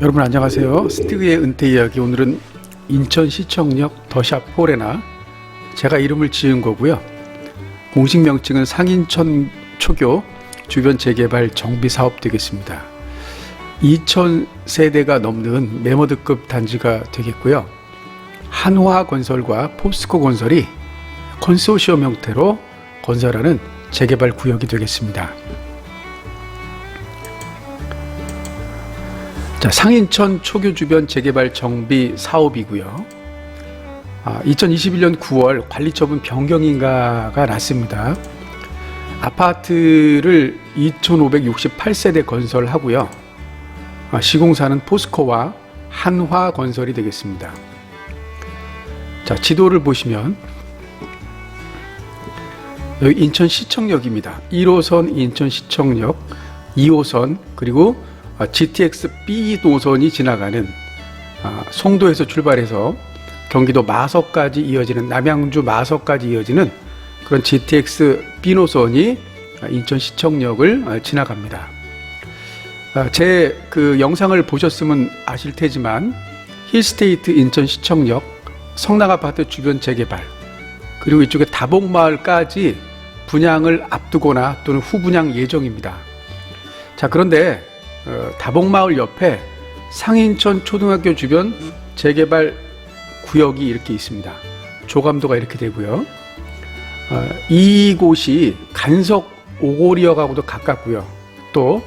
여러분 안녕하세요. 스티그의 은퇴 이야기 오늘은 인천시청역 더샵 포레나 제가 이름을 지은 거고요. 공식 명칭은 상인천 초교 주변 재개발 정비 사업 되겠습니다. 2천 세대가 넘는 메모드급 단지가 되겠고요. 한화 건설과 포스코 건설이 컨소시엄 형태로 건설하는 재개발 구역이 되겠습니다. 자, 상인천 초교 주변 재개발 정비 사업이고요. 아, 2021년 9월 관리처분 변경인가가 났습니다. 아파트를 2,568세대 건설하고요. 아, 시공사는 포스코와 한화 건설이 되겠습니다. 자, 지도를 보시면 여기 인천시청역입니다. 1호선 인천시청역, 2호선 그리고 아, GTX B 노선이 지나가는 아, 송도에서 출발해서 경기도 마석까지 이어지는 남양주 마석까지 이어지는 그런 GTX B 노선이 아, 인천 시청역을 아, 지나갑니다. 제 그 영상을 보셨으면 아실 테지만 힐스테이트 인천 시청역 성남 아파트 주변 재개발 그리고 이쪽에 다복마을까지 분양을 앞두거나 또는 후분양 예정입니다. 자 그런데 어, 다복마을 옆에 상인천 초등학교 주변 재개발 구역이 이렇게 있습니다. 조감도가 이렇게 되고요. 어, 이곳이 간석 오고리역하고도 가깝고요. 또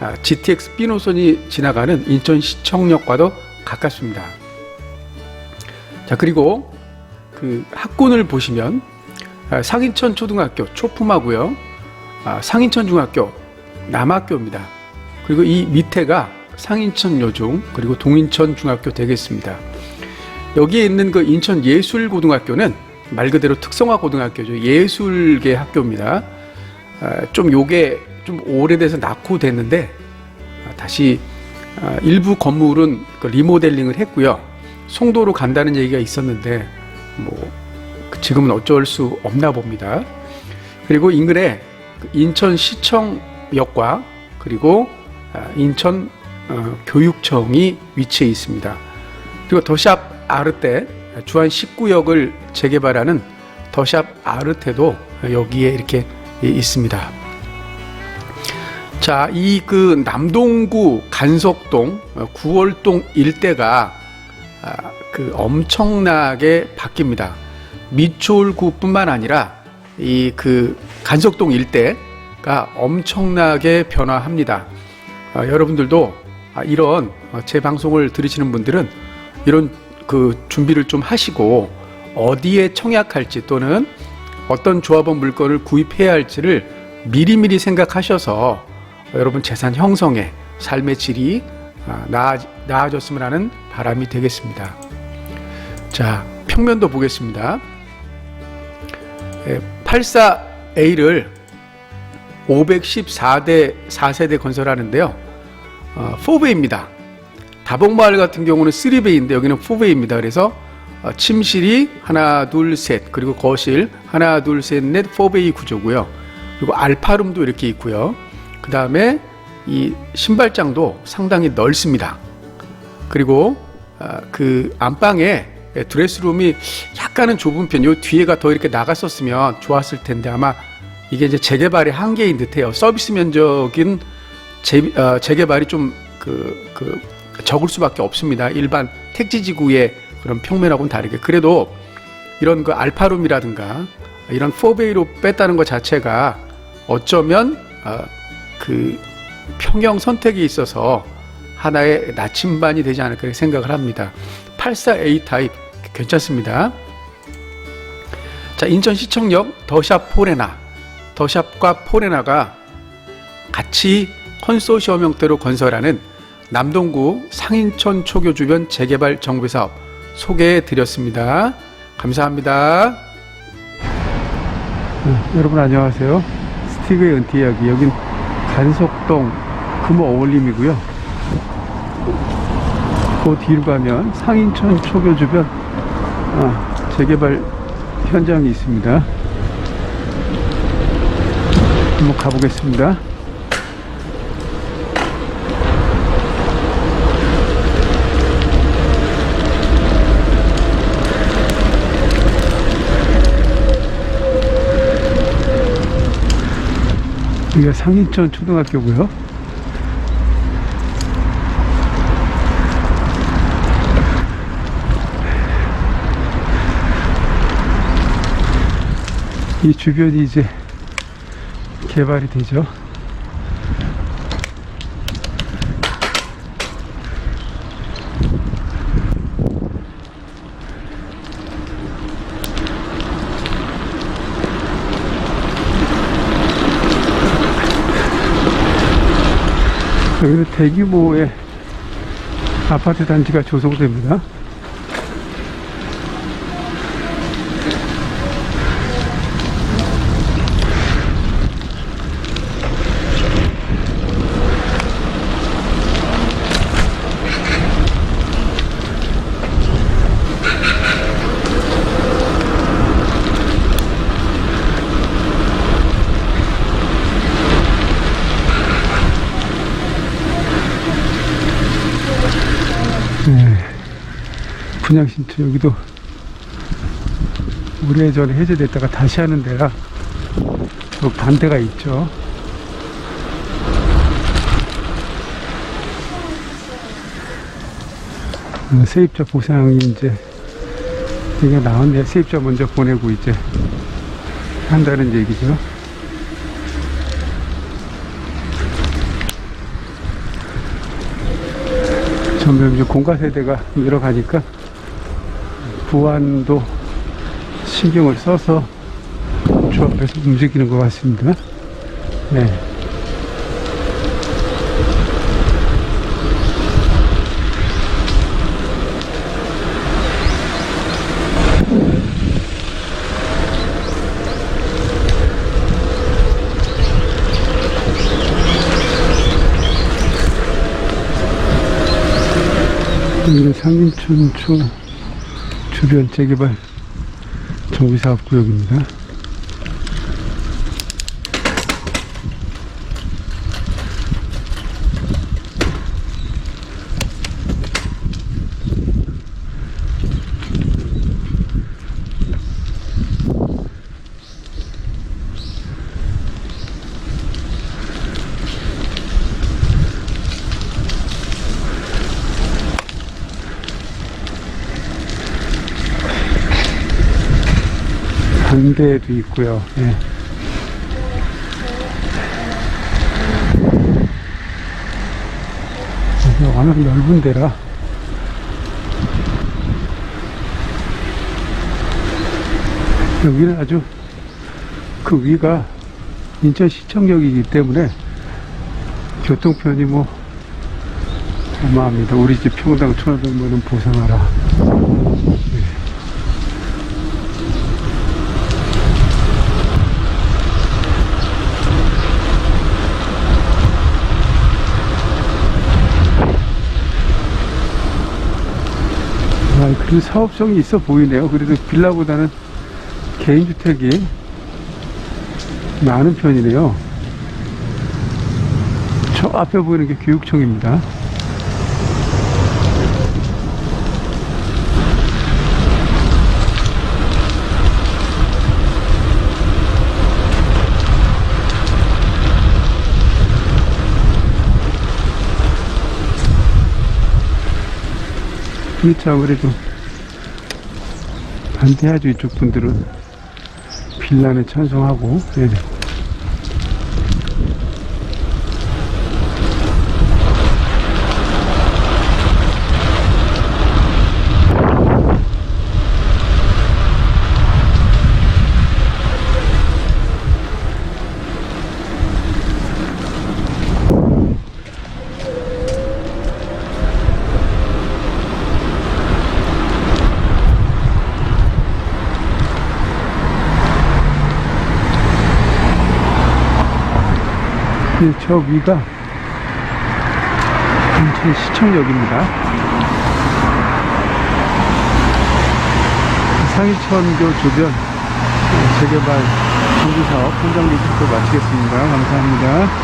아, GTX B 노선이 지나가는 인천 시청역과도 가깝습니다. 자 그리고 그 학군을 보시면 아, 상인천 초등학교 초품하고요. 아, 상인천 중학교 남학교입니다. 그리고 이 밑에가 상인천 여중 그리고 동인천 중학교 되겠습니다. 여기에 있는 그 인천 예술고등학교는 말 그대로 특성화 고등학교죠. 예술계 학교입니다. 아, 좀 요게 좀 오래돼서 낙후됐는데 아, 다시 아, 일부 건물은 그 리모델링을 했고요. 송도로 간다는 얘기가 있었는데 뭐 지금은 어쩔 수 없나 봅니다. 그리고 인근에 그 인천시청역과 그리고 아, 인천 어, 교육청이 위치해 있습니다. 그리고 더샵 아르테 주한 19역을 재개발하는 더샵 아르테도 여기에 이렇게 있습니다. 자, 이 그 남동구 간석동 어, 구월동 일대가 아, 그 엄청나게 바뀝니다. 미추홀구뿐만 아니라 이 그 간석동 일대가 엄청나게 변화합니다. 아, 여러분들도 아, 이런 어, 제 방송을 들으시는 분들은 이런 그 준비를 좀 하시고 어디에 청약할지 또는 어떤 조합원 물건을 구입해야 할지를 미리미리 생각하셔서 여러분 재산 형성에 삶의 질이 아, 나아, 나아졌으면 하는 바람이 되겠습니다. 자, 평면도 보겠습니다. 84A를 514대 4세대 건설하는데요. 어, 4베이입니다. 다복마을 같은 경우는 3베이인데 여기는 4베이입니다. 그래서 어, 침실이 하나, 둘, 셋, 그리고 거실 하나, 둘, 셋, 넷, 4베이 구조고요. 그리고 알파룸도 이렇게 있고요. 그 다음에 이 신발장도 상당히 넓습니다. 그리고 어, 그 안방에 드레스룸이 약간은 좁은 편, 요 뒤에가 더 이렇게 나갔었으면 좋았을 텐데 아마 이게 이제 재개발의 한계인 듯해요. 서비스 면적인 재, 어, 재개발이 좀 그, 그 적을 수밖에 없습니다. 일반 택지 지구의 그런 평면하고는 다르게 그래도 이런 그 알파룸이라든가 이런 4베이로 뺐다는 것 자체가 어쩌면 어, 그 평형 선택에 있어서 하나의 나침반이 되지 않을까 생각을 합니다. 84A 타입 괜찮습니다. 자 인천시청역 더샵 포레나 더샵과 포레나가 같이 컨소시엄 형태로 건설하는 남동구 상인천 초교 주변 재개발 정비 사업 소개해 드렸습니다. 감사합니다. 네, 여러분 안녕하세요. 스티브의 은퇴 이야기 여긴 간석동 금호 어울림이고요. 그 뒤로 가면 상인천 초교 주변 아, 재개발 현장이 있습니다. 한번 가보겠습니다. 여기가 상인천 초등학교고요. 이 주변이 이제 개발이 되죠. 여기는 대규모의 아파트 단지가 조성됩니다. 분양 신청 여기도 오래전에 해제됐다가 다시 하는 데라 또 반대가 있죠. 어, 세입자 보상이 이제 이게 나왔네. 세입자 먼저 보내고 이제 한다는 얘기죠. 점점 이제 공가 세대가 늘어가니까 보안도 신경을 써서 조합해서 움직이는 것 같습니다. 네. 상인천초 주변 재개발 정비사업구역입니다. 반대도 있고요. 예. 워낙 넓은 데라 여기는 아주 그 위가 인천시청역이기 때문에 교통편이 뭐 어마합니다. 우리 집 평당 천오백만원 보상하라. 아, 그래도 사업성이 있어 보이네요. 그래도 빌라보다는 개인주택이 많은 편이네요. 저 앞에 보이는 게 교육청입니다. 그렇죠. 아무래도 반대하죠. 이쪽 분들은 빌라는 찬성하고. 네. 저 위가 인천 시청역입니다. 상위천교 주변 재개발 정비사업 현장 리포트 마치겠습니다. 감사합니다.